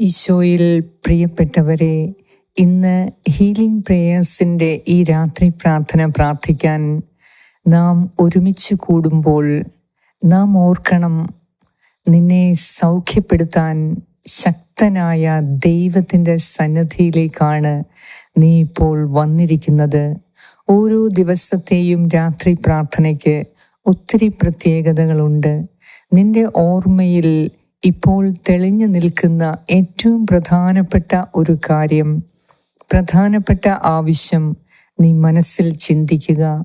ഈശോയിൽ പ്രിയപ്പെട്ടവരെ ഇന്ന് ഹീലിംഗ് പ്രേയേഴ്സിന്റെ ഈ രാത്രി പ്രാർത്ഥന പ്രാർത്ഥിക്കാൻ നാം ഒരുമിച്ച് കൂടുമ്പോൾ നാം ഓർക്കണം നിന്നെ സൗഖ്യപ്പെടുത്താൻ ശക്തനായ ദൈവത്തിന്റെ സന്നദ്ധിയിലേക്കാണ് നീ ഇപ്പോൾ വന്നിരിക്കുന്നത്. ഓരോ ദിവസത്തെയും രാത്രി പ്രാർത്ഥനയ്ക്ക് ഒത്തിരി പ്രത്യേകതകളുണ്ട്. നിന്റെ ഓർമ്മയിൽ ഇപ്പോൾ തെളിഞ്ഞു നിൽക്കുന്ന ഏറ്റവും പ്രധാനപ്പെട്ട ഒരു കാര്യം പ്രധാനപ്പെട്ട ആവശ്യം നീ മനസ്സിൽ ചിന്തിക്കുക.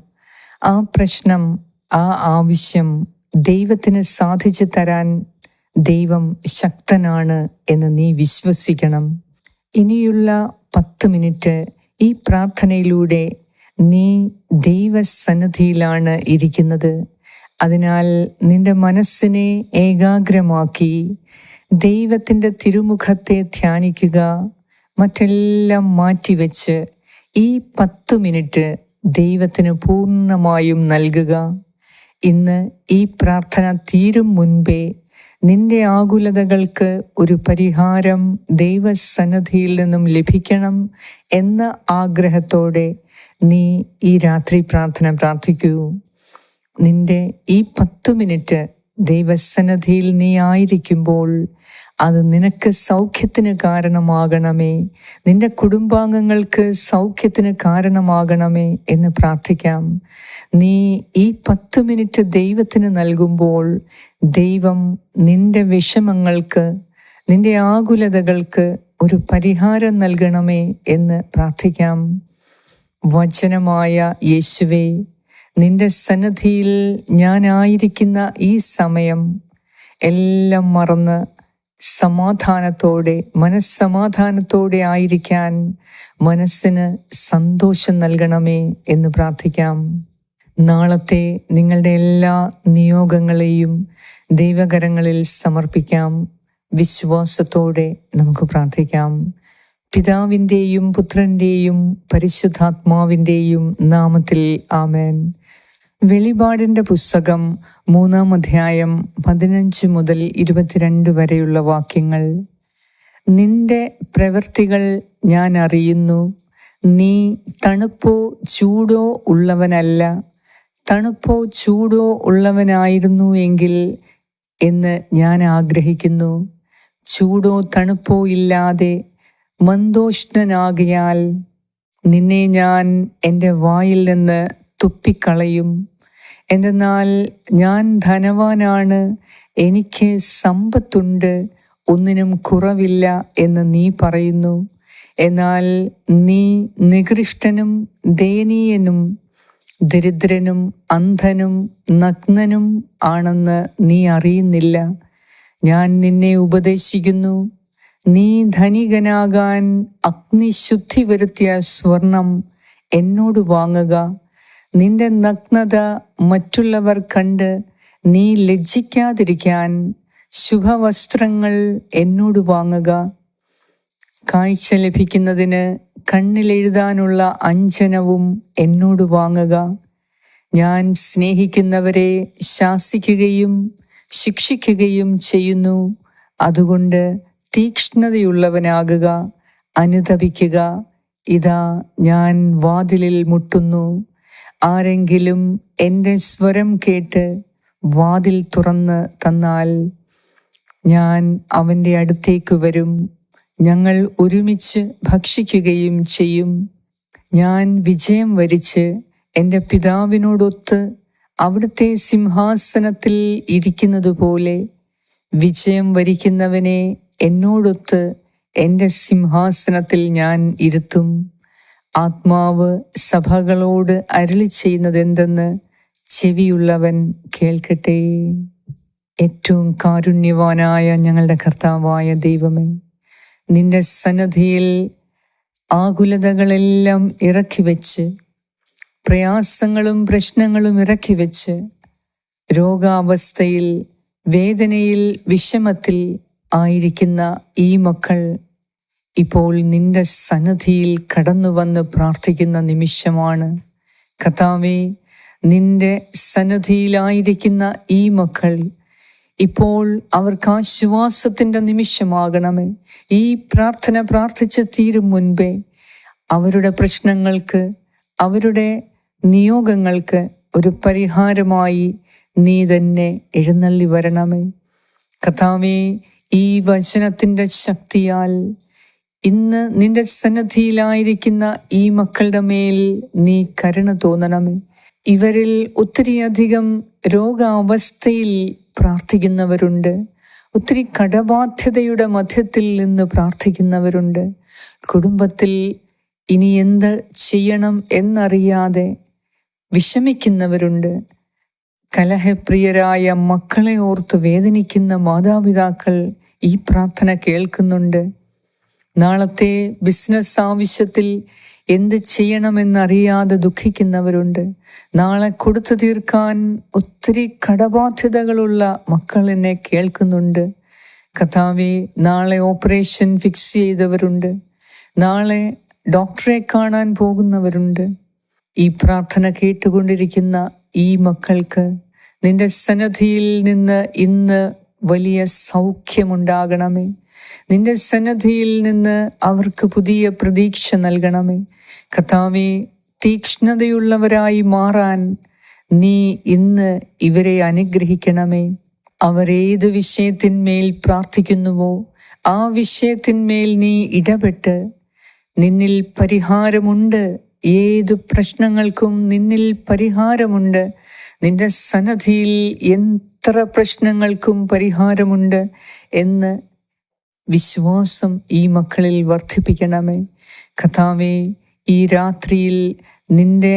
ആ പ്രശ്നം ആ ആവശ്യം ദൈവത്തിന് സാധിച്ചു തരാൻ ദൈവം ശക്തനാണ് എന്ന് നീ വിശ്വസിക്കണം. ഇനിയുള്ള പത്ത് മിനിറ്റ് ഈ പ്രാർത്ഥനയിലൂടെ നീ ദൈവസന്നിധിയിലാണ് ഇരിക്കുന്നത്. അതിനാൽ നിന്റെ മനസ്സിനെ ഏകാഗ്രമാക്കി ദൈവത്തിന്റെ തിരുമുഖത്തെ ധ്യാനിക്കുക മറ്റെല്ലാം മാറ്റിവെച്ച് ഈ പത്ത് മിനിറ്റ് ദൈവത്തിന് പൂർണമായും നൽകുക. ഇന്ന് ഈ പ്രാർത്ഥന തീരും മുൻപേ നിന്റെ ആകുലതകൾക്ക് ഒരു പരിഹാരം ദൈവസന്നദ്ധിയിൽ നിന്നും ലഭിക്കണം എന്ന ആഗ്രഹത്തോടെ നീ ഈ രാത്രി പ്രാർത്ഥന പ്രാർത്ഥിക്കൂ. നിന്റെ ഈ പത്തു മിനിറ്റ് ദൈവസന്നധിയിൽ നീ ആയിരിക്കുമ്പോൾ അത് നിനക്ക് സൗഖ്യത്തിന് കാരണമാകണമേ. നിന്റെ കുടുംബാംഗങ്ങൾക്ക് സൗഖ്യത്തിന് കാരണമാകണമേ എന്ന് പ്രാർത്ഥിക്കാം. നീ ഈ പത്ത് മിനിറ്റ് ദൈവത്തിന് നൽകുമ്പോൾ ദൈവം നിന്റെ വിഷമങ്ങൾക്ക് നിന്റെ ആകുലതകൾക്ക് ഒരു പരിഹാരം നൽകണമേ എന്ന് പ്രാർത്ഥിക്കാം. വചനമായ യേശുവേ നിന്റെ സന്നദ്ധിയിൽ ഞാനായിരിക്കുന്ന ഈ സമയം എല്ലാം മറന്ന് സമാധാനത്തോടെ മനസ്സമാധാനത്തോടെ ആയിരിക്കാൻ മനസ്സിന് സന്തോഷം നൽകണമേ എന്ന് പ്രാർത്ഥിക്കാം. നാളത്തെ നിങ്ങളുടെ എല്ലാ നിയോഗങ്ങളെയും ദൈവകരങ്ങളിൽ സമർപ്പിക്കാം. വിശ്വാസത്തോടെ നമുക്ക് പ്രാർത്ഥിക്കാം. പിതാവിന്റെയും പുത്രന്റെയും പരിശുദ്ധാത്മാവിന്റെയും നാമത്തിൽ ആമേൻ. വെളിപാടിന്റെ പുസ്തകം മൂന്നാം അധ്യായം പതിനഞ്ച് മുതൽ ഇരുപത്തിരണ്ട് വരെയുള്ള വാക്യങ്ങൾ. നിന്റെ പ്രവൃത്തികൾ ഞാൻ അറിയുന്നു. നീ തണുപ്പോ ചൂടോ ഉള്ളവനല്ല. തണുപ്പോ ചൂടോ ഉള്ളവനായിരുന്നു എങ്കിൽ എന്ന് ഞാൻ ആഗ്രഹിക്കുന്നു. ചൂടോ തണുപ്പോ ഇല്ലാതെ മന്ദോഷ്ണനാകിയാൽ നിന്നെ ഞാൻ എന്റെ വായിൽ നിന്ന് തുപ്പിക്കളയും. എന്തെന്നാൽ ഞാൻ ധനവാനാണ് എനിക്ക് സമ്പത്തുണ്ട് ഒന്നിനും കുറവില്ല എന്ന് നീ പറയുന്നു. എന്നാൽ നീ നികൃഷ്ടനും ദയനീയനും ദരിദ്രനും അന്ധനും നഗ്നനും ആണെന്ന് നീ അറിയുന്നില്ല. ഞാൻ നിന്നെ ഉപദേശിക്കുന്നു. നീ ധനികനാകാൻ അഗ്നിശുദ്ധി വരുത്തിയ സ്വർണം എന്നോട് വാങ്ങുക. നിന്റെ നഗ്നത മറ്റുള്ളവർ കണ്ട് നീ ലജ്ജിക്കാതിരിക്കാൻ ശുഭവസ്ത്രങ്ങൾ എന്നോട് വാങ്ങുക. കാഴ്ച ലഭിക്കുന്നതിന് കണ്ണിലെഴുതാനുള്ള അഞ്ജനവും എന്നോട് വാങ്ങുക. ഞാൻ സ്നേഹിക്കുന്നവരെ ശാസിക്കുകയും ശിക്ഷിക്കുകയും ചെയ്യുന്നു. അതുകൊണ്ട് തീക്ഷ്ണതയുള്ളവനാകുക അനുതപിക്കുക ഇതാ ഞാൻ വാതിലിൽ മുട്ടുന്നു. ആരെങ്കിലും എന്റെ സ്വരം കേട്ട് വാതിൽ തുറന്ന് തന്നാൽ ഞാൻ അവന്റെ അടുത്തേക്ക് വരും. ഞങ്ങൾ ഒരുമിച്ച് ഭക്ഷിക്കുകയും ചെയ്യും. ഞാൻ വിജയം വരിച്ച് എന്റെ പിതാവിനോടൊത്ത് അവിടുത്തെ സിംഹാസനത്തിൽ ഇരിക്കുന്നത് പോലെ വിജയം വരിക്കുന്നവനെ എന്നോടൊത്ത് എന്റെ സിംഹാസനത്തിൽ ഞാൻ ഇരുത്തും. ആത്മാവ് സഭകളോട് അരുളി ചെയ്യുന്നത് എന്തെന്ന് ചെവിയുള്ളവൻ കേൾക്കട്ടെ. ഏറ്റവും കാരുണ്യവാനായ ഞങ്ങളുടെ കർത്താവായ ദൈവമേ നിന്റെ സന്നദ്ധിയിൽ ആകുലതകളെല്ലാം ഇറക്കി വെച്ച് പ്രയാസങ്ങളും പ്രശ്നങ്ങളും ഇറക്കി വെച്ച് രോഗാവസ്ഥയിൽ വേദനയിൽ വിഷമത്തിൽ ആയിരിക്കുന്ന ഈ മക്കൾ ഇപ്പോൾ നിന്റെ സന്നിധിയിൽ കടന്നു വന്ന് പ്രാർത്ഥിക്കുന്ന നിമിഷമാണ്. കഥാവേ നിന്റെ സന്നദ്ധിയിലായിരിക്കുന്ന ഈ മക്കൾ ഇപ്പോൾ അവർക്ക് ആശ്വാസത്തിന്റെ നിമിഷമാകണമേ. ഈ പ്രാർത്ഥന പ്രാർത്ഥിച്ച് തീരും മുൻപേ അവരുടെ പ്രശ്നങ്ങൾക്ക് അവരുടെ നിയോഗങ്ങൾക്ക് ഒരു പരിഹാരമായി നീ തന്നെ എഴുന്നള്ളി വരണമേ. കഥാവേ ഈ വചനത്തിന്റെ ശക്തിയാൽ ഇന്ന് നിന്റെ സന്നദ്ധിയിലായിരിക്കുന്ന ഈ മക്കളുടെ മേൽ നീ കരുണ തോന്നണമേ. ഇവരിൽ ഒത്തിരിയധികം രോഗാവസ്ഥയിൽ പ്രാർത്ഥിക്കുന്നവരുണ്ട്. ഒത്തിരി കടബാധ്യതയുടെ മധ്യത്തിൽ നിന്ന് പ്രാർത്ഥിക്കുന്നവരുണ്ട്. കുടുംബത്തിൽ ഇനി എന്ത് ചെയ്യണം എന്നറിയാതെ വിഷമിക്കുന്നവരുണ്ട്. കലഹപ്രിയരായ മക്കളെ ഓർത്ത് വേദനിക്കുന്ന മാതാപിതാക്കൾ ഈ പ്രാർത്ഥന കേൾക്കുന്നുണ്ട്. നാളത്തെ ബിസിനസ് ആവശ്യത്തിൽ എന്ത് ചെയ്യണമെന്നറിയാതെ ദുഃഖിക്കുന്നവരുണ്ട്. നാളെ കൊടുത്തു തീർക്കാൻ ഒത്തിരി കടബാധ്യതകളുള്ള മക്കൾ എന്നെ കേൾക്കുന്നുണ്ട്. കഥാവി നാളെ ഓപ്പറേഷൻ ഫിക്സ് ചെയ്തവരുണ്ട്. നാളെ ഡോക്ടറെ കാണാൻ പോകുന്നവരുണ്ട്. ഈ പ്രാർത്ഥന കേട്ടുകൊണ്ടിരിക്കുന്ന ഈ മക്കൾക്ക് നിന്റെ സന്നദ്ധിയിൽ നിന്ന് ഇന്ന് വലിയ സൗഖ്യമുണ്ടാകണമേ. നിന്റെ സന്നദ്ധിയിൽ നിന്ന് അവർക്ക് പുതിയ പ്രതീക്ഷ നൽകണമേ. കർത്താവെ തീക്ഷ്ണതയുള്ളവരായി മാറാൻ നീ ഇന്ന് ഇവരെ അനുഗ്രഹിക്കണമേ. അവരേത് വിഷയത്തിന്മേൽ പ്രാർത്ഥിക്കുന്നുവോ ആ വിഷയത്തിന്മേൽ നീ ഇടപെട്ട് നിന്നിൽ പരിഹാരമുണ്ട്. ഏത് പ്രശ്നങ്ങൾക്കും നിന്നിൽ പരിഹാരമുണ്ട്. നിന്റെ സന്നദ്ധിയിൽ എത്ര പ്രശ്നങ്ങൾക്കും പരിഹാരമുണ്ട് എന്ന് വിശ്വാസം ഈ മക്കളിൽ വർദ്ധിപ്പിക്കണമേ. കഥാവേ ഈ രാത്രിയിൽ നിന്റെ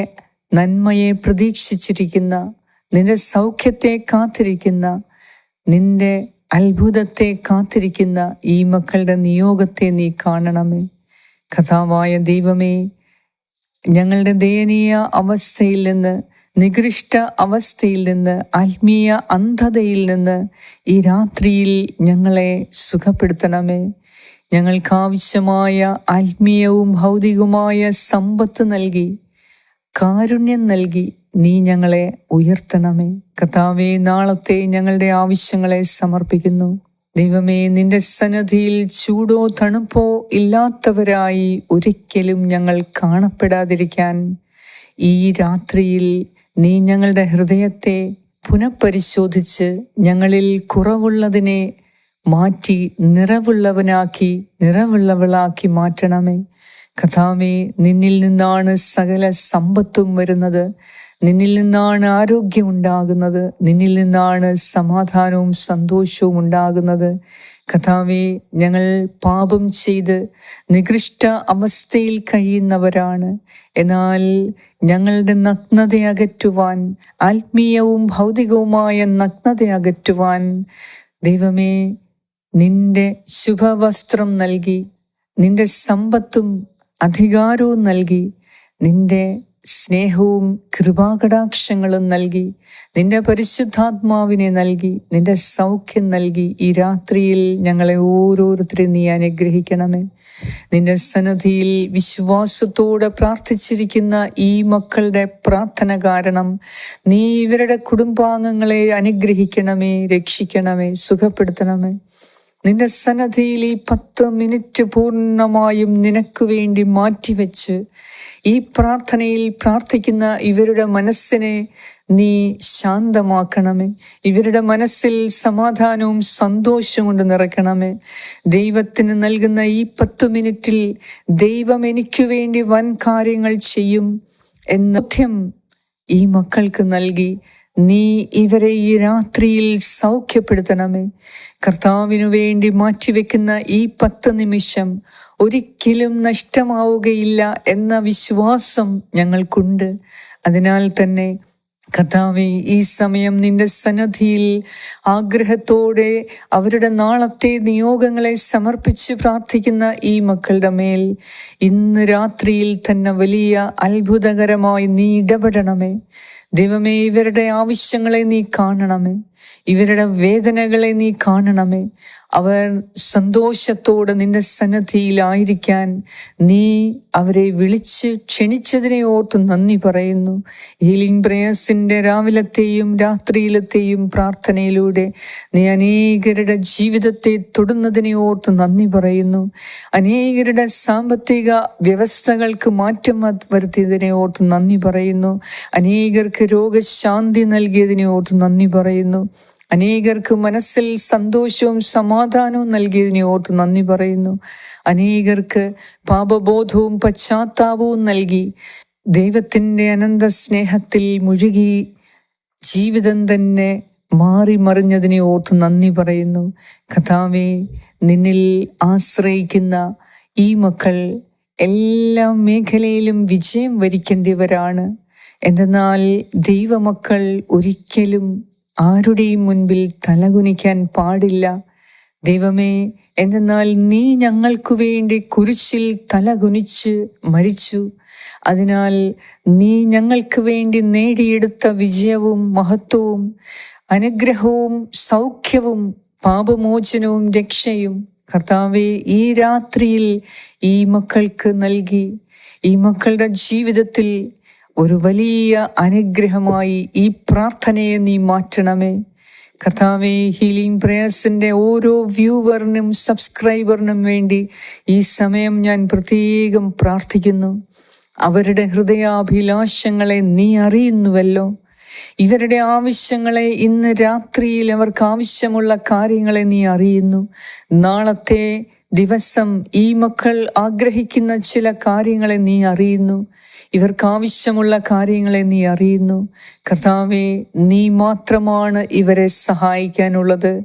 നന്മയെ പ്രതീക്ഷിച്ചിരിക്കുന്ന നിന്റെ സൗഖ്യത്തെ കാത്തിരിക്കുന്ന നിന്റെ അത്ഭുതത്തെ കാത്തിരിക്കുന്ന ഈ മക്കളുടെ നിയോഗത്തെ നീ കാണണമേ. കഥാവായ ദൈവമേ ഞങ്ങളുടെ ദയനീയ അവസ്ഥയിൽ നിന്ന് നികൃഷ്ട അവസ്ഥയിൽ നിന്ന് ആത്മീയ അന്ധതയിൽ നിന്ന് ഈ രാത്രിയിൽ ഞങ്ങളെ സുഖപ്പെടുത്തണമേ. ഞങ്ങൾക്കാവശ്യമായ ആത്മീയവും ഭൗതികവുമായ സമ്പത്ത് നൽകി കാരുണ്യം നൽകി നീ ഞങ്ങളെ ഉയർത്തണമേ. കഥാവേ നാളത്തെ ഞങ്ങളുടെ ആവശ്യങ്ങളെ സമർപ്പിക്കുന്നു. ദൈവമേ നിന്റെ സന്നദ്ധിയിൽ ചൂടോ തണുപ്പോ ഇല്ലാത്തവരായി ഒരിക്കലും ഞങ്ങൾ കാണപ്പെടാതിരിക്കാൻ ഈ രാത്രിയിൽ നീ ഞങ്ങളുടെ ഹൃദയത്തെ പുനഃപരിശോധിച്ച് ഞങ്ങളിൽ കുറവുള്ളതിനെ മാറ്റി നിറവുള്ളവനാക്കി നിറവുള്ളവളാക്കി മാറ്റണമേ. കഥാമേ നിന്നിൽ നിന്നാണ് സകല സമ്പത്തും വരുന്നത്. നിന്നിൽ നിന്നാണ് ആരോഗ്യം ഉണ്ടാകുന്നത്. നിന്നിൽ നിന്നാണ് സമാധാനവും സന്തോഷവും ഉണ്ടാകുന്നത്. കഥാവെ ഞങ്ങൾ പാപം ചെയ്ത് നികൃഷ്ട അവസ്ഥയിൽ കഴിയുന്നവരാണ്. എന്നാൽ ഞങ്ങളുടെ നഗ്നത അകറ്റുവാൻ ആത്മീയവും ഭൗതികവുമായ നഗ്നത അകറ്റുവാൻ ദൈവമേ നിന്റെ ശുഭവസ്ത്രം നൽകി നിന്റെ സമ്പത്തും അധികാരവും നൽകി നിന്റെ സ്നേഹവും കൃപാകടാക്ഷങ്ങളും നൽകി നിന്റെ പരിശുദ്ധാത്മാവിനെ നൽകി നിന്റെ സൗഖ്യം നൽകി ഈ രാത്രിയിൽ ഞങ്ങളെ ഓരോരുത്തരെയും നീ അനുഗ്രഹിക്കണമേ. നിന്റെ സന്നദ്ധിയിൽ വിശ്വാസത്തോടെ പ്രാർത്ഥിച്ചിരിക്കുന്ന ഈ മക്കളുടെ പ്രാർത്ഥന കാരണം നീ ഇവരുടെ കുടുംബാംഗങ്ങളെ അനുഗ്രഹിക്കണമേ രക്ഷിക്കണമേ സുഖപ്പെടുത്തണമേ. നിന്റെ സന്നദ്ധിയിൽ ഈ പത്ത് മിനിറ്റ് പൂർണമായും നിനക്ക് വേണ്ടി മാറ്റിവെച്ച് ഈ പ്രാർത്ഥനയിൽ പ്രാർത്ഥിക്കുന്ന ഇവരുടെ മനസ്സിനെ നീ ശാന്തമാക്കണമേ. ഇവരുടെ മനസ്സിൽ സമാധാനവും സന്തോഷവും കൊണ്ട് നിറയ്ക്കണമേ. ദൈവത്തിന് നൽകുന്ന ഈ പത്തു മിനിറ്റിൽ ദൈവം എനിക്കു വേണ്ടി വൻ കാര്യങ്ങൾ ചെയ്യും എന്ന ഈ മക്കൾക്ക് നൽകി. നീ ഇവരെ ഈ രാത്രിയിൽ സൗഖ്യപ്പെടുത്തണമേ. കർത്താവിനു വേണ്ടി മാറ്റിവെക്കുന്ന ഈ പത്ത് നിമിഷം ഒരിക്കലും നഷ്ടമാവുകയില്ല എന്ന വിശ്വാസം ഞങ്ങൾക്കുണ്ട്. അതിനാൽ തന്നെ കഥാവി ഈ സമയം നിന്റെ സന്നദ്ധിയിൽ ആഗ്രഹത്തോടെ അവരുടെ നാളത്തെ നിയോഗങ്ങളെ സമർപ്പിച്ച് പ്രാർത്ഥിക്കുന്ന ഈ മക്കളുടെ മേൽ ഇന്ന് രാത്രിയിൽ തന്നെ വലിയ അത്ഭുതകരമായി നീ ഇടപെടണമേ. ദൈവമേ ഇവരുടെ ആവശ്യങ്ങളെ നീ കാണണമേ. ഇവരുടെ വേദനകളെ നീ കാണണമേ. അവർ സന്തോഷത്തോടെ നിന്റെ സന്നദ്ധിയിലായിരിക്കാൻ നീ അവരെ വിളിച്ച് ക്ഷണിച്ചതിനെ ഓർത്ത് നന്ദി പറയുന്നു. ഹീലിംഗ് പ്രേയസിന്റെ രാവിലത്തെയും രാത്രിയിലത്തെയും പ്രാർത്ഥനയിലൂടെ നീ അനേകരുടെ ജീവിതത്തെ തൊടുന്നതിനെ ഓർത്ത് നന്ദി പറയുന്നു. അനേകരുടെ സാമ്പത്തിക വ്യവസ്ഥകൾക്ക് മാറ്റം വരുത്തിയതിനെ ഓർത്ത് നന്ദി പറയുന്നു. അനേകർക്ക് രോഗശാന്തി നൽകിയതിനെ ഓർത്ത് നന്ദി പറയുന്നു. അനേകർക്ക് മനസ്സിൽ സന്തോഷവും സമാധാനവും നൽകിയതിനെ ഓർത്ത് നന്ദി പറയുന്നു. അനേകർക്ക് പാപബോധവും പശ്ചാത്താപവും നൽകി. ദൈവത്തിന്റെ അനന്ത സ്നേഹത്തിൽ മുഴുകി. ജീവിതം തന്നെ മാറി മറിഞ്ഞതിനെ ഓർത്ത് നന്ദി പറയുന്നു. കഥാവെ നിന്നിൽ ആശ്രയിക്കുന്ന ഈ മക്കൾ എല്ലാ മേഖലയിലും വിജയം വരിക്കേണ്ടവരാണ് എന്തെന്നാൽ ദൈവമക്കൾ ഒരിക്കലും ആരുടെയും മുൻപിൽ തലകുനിക്കാൻ പാടില്ല. ദൈവമേ എന്തെന്നാൽ നീ ഞങ്ങൾക്കു വേണ്ടി കുരിശിൽ തലകുനിച്ച് മരിച്ചു. അതിനാൽ നീ ഞങ്ങൾക്ക് വേണ്ടി നേടിയെടുത്ത വിജയവും മഹത്വവും അനുഗ്രഹവും സൗഖ്യവും പാപമോചനവും രക്ഷയും കർത്താവെ ഈ രാത്രിയിൽ ഈ മക്കൾക്ക് നൽകി. ഈ മക്കളുടെ ജീവിതത്തിൽ ഒരു വലിയ അനുഗ്രഹമായി ഈ പ്രാർത്ഥനയെ നീ മാറ്റണമേ. കർത്താവെ ഹീലിംഗ് പ്രേയേഴ്സിന്റെ ഓരോ വ്യൂവറിനും സബ്സ്ക്രൈബറിനും വേണ്ടി ഈ സമയം ഞാൻ പ്രത്യേകം പ്രാർത്ഥിക്കുന്നു. അവരുടെ ഹൃദയാഭിലാഷങ്ങളെ നീ അറിയുന്നുവല്ലോ. ഇവരുടെ ആവശ്യങ്ങളെ ഇന്ന് രാത്രിയിൽ അവർക്ക് ആവശ്യമുള്ള കാര്യങ്ങളെ നീ അറിയുന്നു. നാളത്തെ ദിവസം ഈ മക്കൾ ആഗ്രഹിക്കുന്ന ചില കാര്യങ്ങളെ നീ അറിയുന്നു. ഇവർക്കാവശ്യമുള്ള കാര്യങ്ങളെ നീ അറിയുന്നു. കർത്താവെ നീ മാത്രമാണ് ഇവരെ സഹായിക്കാനുള്ളത്.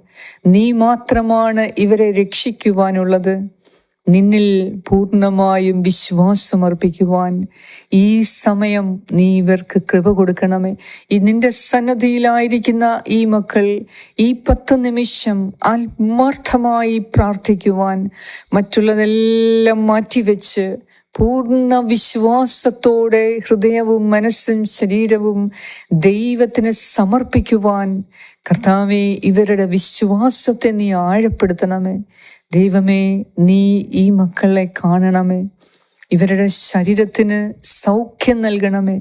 നീ മാത്രമാണ് ഇവരെ രക്ഷിക്കുവാനുള്ളത്. നിന്നിൽ പൂർണമായും വിശ്വാസമർപ്പിക്കുവാൻ ഈ സമയം നീ ഇവർക്ക് കൃപ കൊടുക്കണമേ. ഈ നിന്റെ സന്നദ്ധിയിലായിരിക്കുന്ന ഈ മക്കൾ ഈ പത്ത് നിമിഷം ആത്മാർത്ഥമായി പ്രാർത്ഥിക്കുവാൻ മറ്റുള്ളതെല്ലാം മാറ്റിവെച്ച് പൂർണ വിശ്വാസത്തോടെ ഹൃദയവും മനസ്സും ശരീരവും ദൈവത്തിന് സമർപ്പിക്കുവാൻ കർത്താവെ ഇവരുടെ വിശ്വാസത്തെ നീ ആഴപ്പെടുത്തണമേ. ദൈവമേ നീ ഈ മക്കളെ കാണണമേ. ഇവരുടെ ശരീരത്തിന് സൗഖ്യം നൽകണമേ.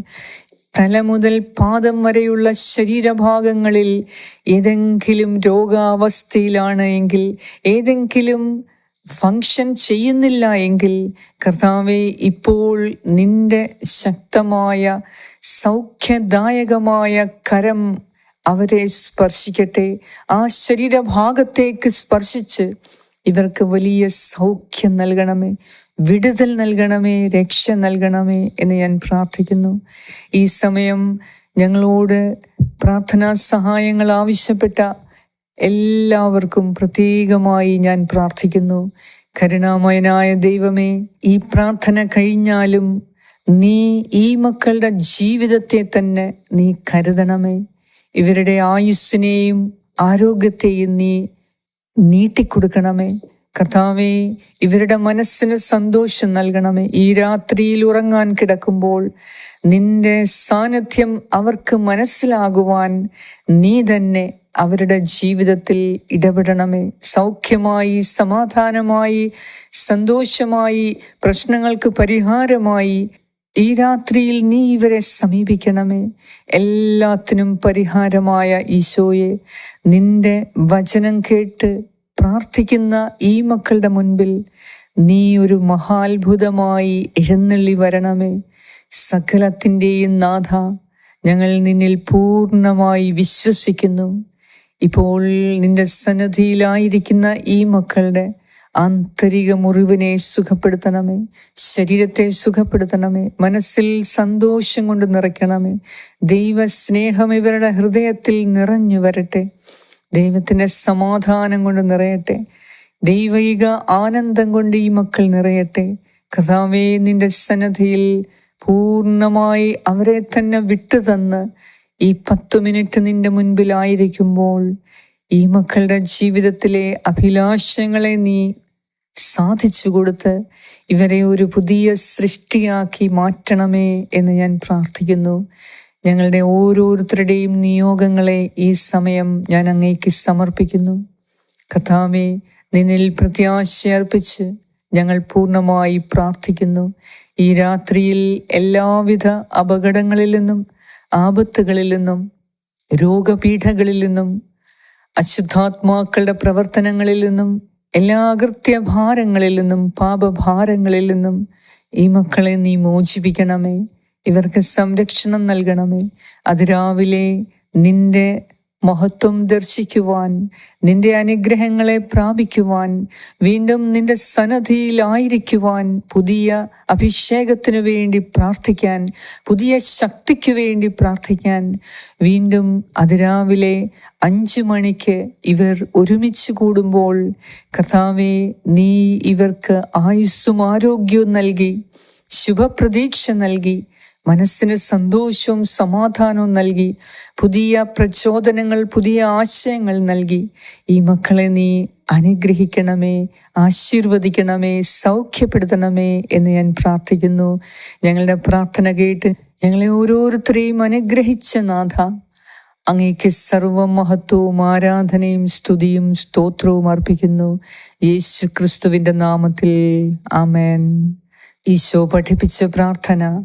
തല മുതൽ പാദം വരെയുള്ള ശരീരഭാഗങ്ങളിൽ ഏതെങ്കിലും രോഗാവസ്ഥയിലാണ് എങ്കിൽ ഏതെങ്കിലും ഫങ്ഷൻ ചെയ്യുന്നില്ല എങ്കിൽ കർത്താവെ ഇപ്പോൾ നിന്റെ ശക്തമായ സൗഖ്യദായകമായ കരം അവരെ സ്പർശിക്കട്ടെ. ആ ശരീരഭാഗത്തേക്ക് സ്പർശിച്ച് ഇവർക്ക് വലിയ സൗഖ്യം നൽകണമേ വിടുതൽ നൽകണമേ രക്ഷ നൽകണമേ എന്ന് ഞാൻ പ്രാർത്ഥിക്കുന്നു. ഈ സമയം ഞങ്ങളോട് പ്രാർത്ഥനാ സഹായങ്ങൾ ആവശ്യപ്പെട്ട എല്ലാവർക്കും പ്രത്യേകമായി ഞാൻ പ്രാർത്ഥിക്കുന്നു. കരുണാമയനായ ദൈവമേ ഈ പ്രാർത്ഥന കഴിഞ്ഞാലും നീ ഈ മക്കളുടെ ജീവിതത്തെ തന്നെ നീ കരുതണമേ. ഇവരുടെ ആയുസ്സിനെയും ആരോഗ്യത്തെയും നീ നീട്ടിക്കൊടുക്കണമേ. കർത്താവേ ഇവരുടെ മനസ്സിന് സന്തോഷം നൽകണമേ. ഈ രാത്രിയിൽ ഉറങ്ങാൻ കിടക്കുമ്പോൾ നിന്റെ സാന്നിധ്യം അവർക്ക് മനസ്സിലാകുവാൻ നീ തന്നെ അവരുടെ ജീവിതത്തിൽ ഇടപെടണമേ. സൗഖ്യമായി സമാധാനമായി സന്തോഷമായി പ്രശ്നങ്ങൾക്ക് പരിഹാരമായി ഈ രാത്രിയിൽ നീ ഇവരെ സമീപിക്കണമേ. എല്ലാത്തിനും പരിഹാരമായ ഈശോയെ നിന്റെ വചനം കേട്ട് പ്രാർത്ഥിക്കുന്ന ഈ മക്കളുടെ മുൻപിൽ നീ ഒരു മഹാത്ഭുതമായി എഴുന്നള്ളി വരണമേ. സകലത്തിന്റെയും നാഥ ഞങ്ങൾ നിന്നിൽ പൂർണമായി വിശ്വസിക്കുന്നു. ഇപ്പോൾ നിന്റെ സന്നദ്ധിയിലായിരിക്കുന്ന ഈ മക്കളുടെ ആന്തരിക മുറിവിനെ സുഖപ്പെടുത്തണമേ ശരീരത്തെ സുഖപ്പെടുത്തണമേ മനസ്സിൽ സന്തോഷം കൊണ്ട് നിറയ്ക്കണമേ. ദൈവസ്നേഹം ഇവരുടെ ഹൃദയത്തിൽ നിറഞ്ഞു വരട്ടെ. ദൈവത്തിന്റെ സമാധാനം കൊണ്ട് നിറയട്ടെ. ദൈവിക ആനന്ദം കൊണ്ട് ഈ മക്കൾ നിറയട്ടെ. കഥാവേ നിന്റെ സന്നദ്ധിയിൽ പൂർണമായി അവരെ തന്നെ വിട്ടു തന്ന് ഈ പത്തു മിനിറ്റ് നിന്റെ മുൻപിലായിരിക്കുമ്പോൾ ഈ മക്കളുടെ ജീവിതത്തിലെ അഭിലാഷങ്ങളെ നീ സാധിച്ചു കൊടുത്ത് ഇവരെ ഒരു പുതിയ സൃഷ്ടിയാക്കി മാറ്റണമേ എന്ന് ഞാൻ പ്രാർത്ഥിക്കുന്നു. ഞങ്ങളുടെ ഓരോരുത്തരുടെയും നിയോഗങ്ങളെ ഈ സമയം ഞാൻ അങ്ങേക്ക് സമർപ്പിക്കുന്നു. കഥാമേ നിന്നിൽ പ്രത്യാശ അർപ്പിച്ച് ഞങ്ങൾ പൂർണമായി പ്രാർത്ഥിക്കുന്നു. ഈ രാത്രിയിൽ എല്ലാവിധ അപകടങ്ങളിൽ നിന്നും ആപത്തുകളിൽ നിന്നും രോഗപീഠകളിൽ നിന്നും അശുദ്ധാത്മാക്കളുടെ പ്രവർത്തനങ്ങളിൽ നിന്നും എല്ലാ അകൃത്യഭാരങ്ങളിൽ നിന്നും പാപഭാരങ്ങളിൽ നിന്നും ഈ മക്കളെ നീ മോചിപ്പിക്കണമേ. ഇവർക്ക് സംരക്ഷണം നൽകണമേ. അതിരാവിലെ നിന്റെ മഹത്വം ദർശിക്കുവാൻ നിന്റെ അനുഗ്രഹങ്ങളെ പ്രാപിക്കുവാൻ വീണ്ടും നിന്റെ സന്നദ്ധിയിലായിരിക്കുവാൻ പുതിയ അഭിഷേകത്തിനു വേണ്ടി പ്രാർത്ഥിക്കാൻ പുതിയ ശക്തിക്ക് വേണ്ടി പ്രാർത്ഥിക്കാൻ വീണ്ടും അതിരാവിലെ അഞ്ചു മണിക്ക് ഇവർ ഒരുമിച്ച് കൂടുമ്പോൾ കർത്താവെ നീ ഇവർക്ക് ആയുസ്സും ആരോഗ്യവും നൽകി ശുഭപ്രതീക്ഷ നൽകി മനസ്സിന് സന്തോഷവും സമാധാനവും നൽകി പുതിയ പ്രചോദനങ്ങൾ പുതിയ ആശയങ്ങൾ നൽകി. ഈ മക്കളെ നീ അനുഗ്രഹിക്കണമേ ആശീർവദിക്കണമേ സൗഖ്യപ്പെടുത്തണമേ എന്ന് ഞാൻ പ്രാർത്ഥിക്കുന്നു. ഞങ്ങളുടെ പ്രാർത്ഥന കേട്ട് ഞങ്ങളെ ഓരോരുത്തരെയും അനുഗ്രഹിച്ച നാഥ. അങ്ങേക്ക് സർവമഹത്വവും ആരാധനയും സ്തുതിയും സ്തോത്രവും അർപ്പിക്കുന്നു. യേശു ക്രിസ്തുവിന്റെ നാമത്തിൽ ആമേൻ. ഈശോ പഠിപ്പിച്ച പ്രാർത്ഥന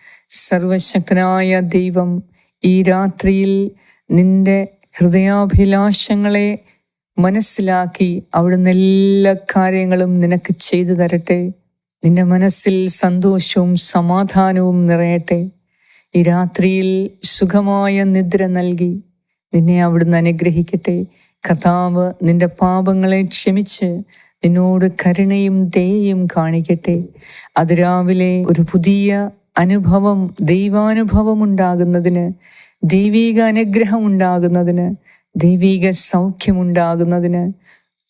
സർവശക്തനായ ദൈവം ഈ രാത്രിയിൽ നിന്റെ ഹൃദയാഭിലാഷങ്ങളെ മനസ്സിലാക്കി അവിടുന്ന് എല്ലാ കാര്യങ്ങളും നിനക്ക് ചെയ്തു തരട്ടെ. നിന്റെ മനസ്സിൽ സന്തോഷവും സമാധാനവും നിറയട്ടെ. ഈ രാത്രിയിൽ സുഖമായ നിദ്ര നൽകി നിന്നെ അവിടുന്ന് അനുഗ്രഹിക്കട്ടെ. കഥാവ് നിന്റെ പാപങ്ങളെ ക്ഷമിച്ച് നിന്നോട് കരുണയും ദയയും കാണിക്കട്ടെ. അതിരാവിലെ ഒരു പുതിയ അനുഭവം ദൈവാനുഭവം ഉണ്ടാകുന്നതിന് ദൈവീക അനുഗ്രഹം ഉണ്ടാകുന്നതിന് ദൈവീക സൗഖ്യമുണ്ടാകുന്നതിന്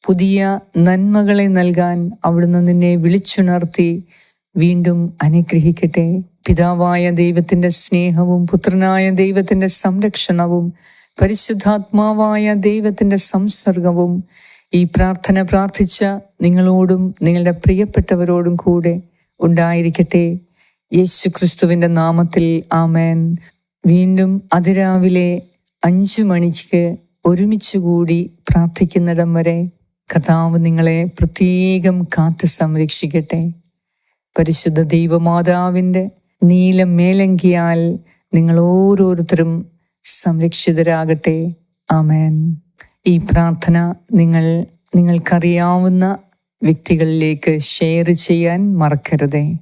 പുതിയ നന്മകളെ നൽകാൻ അവിടുന്ന് നിന്നെ വിളിച്ചുണർത്തി വീണ്ടും അനുഗ്രഹിക്കട്ടെ. പിതാവായ ദൈവത്തിന്റെ സ്നേഹവും പുത്രനായ ദൈവത്തിന്റെ സംരക്ഷണവും പരിശുദ്ധാത്മാവായ ദൈവത്തിന്റെ സംസർഗവും ഈ പ്രാർത്ഥന പ്രാർത്ഥിച്ച നിങ്ങളോടും നിങ്ങളുടെ പ്രിയപ്പെട്ടവരോടും കൂടെ ഉണ്ടായിരിക്കട്ടെ. യേശു ക്രിസ്തുവിന്റെ നാമത്തിൽ ആമേൻ. വീണ്ടും അതിരാവിലെ അഞ്ചു മണിക്ക് ഒരുമിച്ച് കൂടി പ്രാർത്ഥിക്കുന്നിടം വരെ കഥാവ് നിങ്ങളെ പ്രത്യേകം കാത്തു സംരക്ഷിക്കട്ടെ. പരിശുദ്ധ ദൈവമാതാവിന്റെ നീല മേലങ്കിയാൽ നിങ്ങൾ ഓരോരുത്തരും സംരക്ഷിതരാകട്ടെ. ആമേൻ. ഈ പ്രാർത്ഥന നിങ്ങൾ നിങ്ങൾക്കറിയാവുന്ന വ്യക്തികളിലേക്ക് ഷെയർ ചെയ്യാൻ മറക്കരുതേ.